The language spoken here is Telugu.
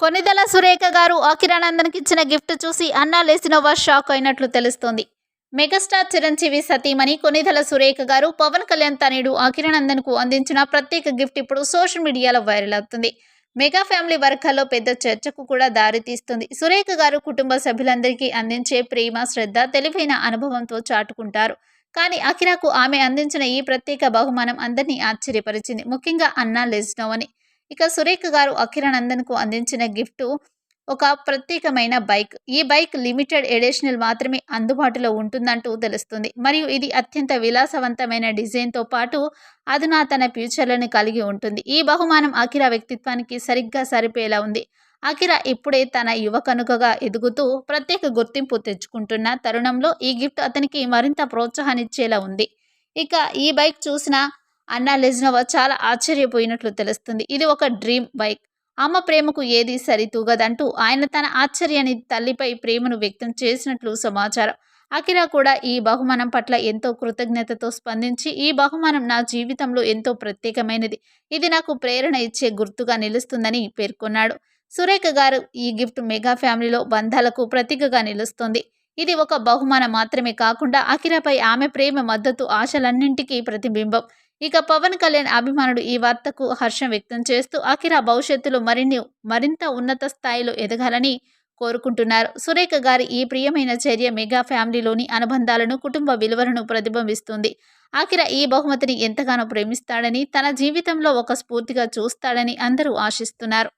కొనిదల సురేఖ గారు అఖిరానందన్కి ఇచ్చిన గిఫ్ట్ చూసి అన్నా లేసినోవా షాక్ అయినట్లు తెలుస్తోంది. మెగాస్టార్ చిరంజీవి సతీమణి కొనిదల సురేఖ గారు పవన్ కళ్యాణ్ తనయుడు అఖిరానందన్కు అందించిన ప్రత్యేక గిఫ్ట్ ఇప్పుడు సోషల్ మీడియాలో వైరల్ అవుతుంది. మెగా ఫ్యామిలీ వర్గాల్లో పెద్ద చర్చకు కూడా దారితీస్తుంది సురేఖ గారు కుటుంబ సభ్యులందరికీ అందించే ప్రేమ శ్రద్ధ తెలివైన అనుభవంతో చాటుకుంటారు. కానీ అఖిరాకు ఆమె అందించిన ఈ ప్రత్యేక బహుమానం అందరినీ ఆశ్చర్యపరిచింది. ముఖ్యంగా అన్నా లెజ్నోవని ఇక సురేఖ గారు అఖిరానందన్కు అందించిన గిఫ్ట్ ఒక ప్రత్యేకమైన బైక్. ఈ బైక్ లిమిటెడ్ ఎడిషనల్ మాత్రమే అందుబాటులో ఉంటుందంటూ తెలుస్తుంది. మరియు ఇది అత్యంత విలాసవంతమైన డిజైన్తో పాటు అధునాతన ఫ్యూచర్లను కలిగి ఉంటుంది. ఈ బహుమానం అఖిరా వ్యక్తిత్వానికి సరిగ్గా సరిపోయేలా ఉంది. అఖిరా ఇప్పుడే తన యువ కనుకగా ఎదుగుతూ ప్రత్యేక గుర్తింపు తెచ్చుకుంటున్న తరుణంలో ఈ గిఫ్ట్ అతనికి మరింత ప్రోత్సాహాన్నిచ్చేలా ఉంది. ఇక ఈ బైక్ చూసిన అన్నా లెజ్నోవా చాలా ఆశ్చర్యపోయినట్లు తెలుస్తుంది. ఇది ఒక డ్రీమ్ బైక్. అమ్మ ప్రేమకు ఏది సరితూగదంటూ ఆయన తన ఆశ్చర్యాన్ని తల్లిపై ప్రేమను వ్యక్తం చేసినట్లు సమాచారం. అకిరా కూడా ఈ బహుమానం పట్ల ఎంతో కృతజ్ఞతతో స్పందించి ఈ బహుమానం నా జీవితంలో ఎంతో ప్రత్యేకమైనది. ఇది నాకు ప్రేరణ ఇచ్చే గుర్తుగా నిలుస్తుందని పేర్కొన్నాడు. సురేఖ గారు ఈ గిఫ్ట్ మెగా ఫ్యామిలీలో బంధాలకు ప్రతీకగా నిలుస్తుంది. ఇది ఒక బహుమానం మాత్రమే కాకుండా అకిరాపై ఆమె ప్రేమ మద్దతు ఆశలన్నింటికీ ప్రతిబింబం. ఇక పవన్ కళ్యాణ్ అభిమానుడు ఈ వార్తకు హర్షం వ్యక్తం చేస్తూ అఖిరా భవిష్యత్తులో మరిన్ని మరింత ఉన్నత స్థాయిలో ఎదగాలని కోరుకుంటున్నారు. సురేఖ గారి ఈ ప్రియమైన చర్య మెగా ఫ్యామిలీలోని అనుబంధాలను కుటుంబ విలువలను ప్రతిబింబిస్తుంది. అకిరా ఈ బహుమతిని ఎంతగానో ప్రేమిస్తాడని తన జీవితంలో ఒక స్ఫూర్తిగా చూస్తాడని అందరూ ఆశిస్తున్నారు.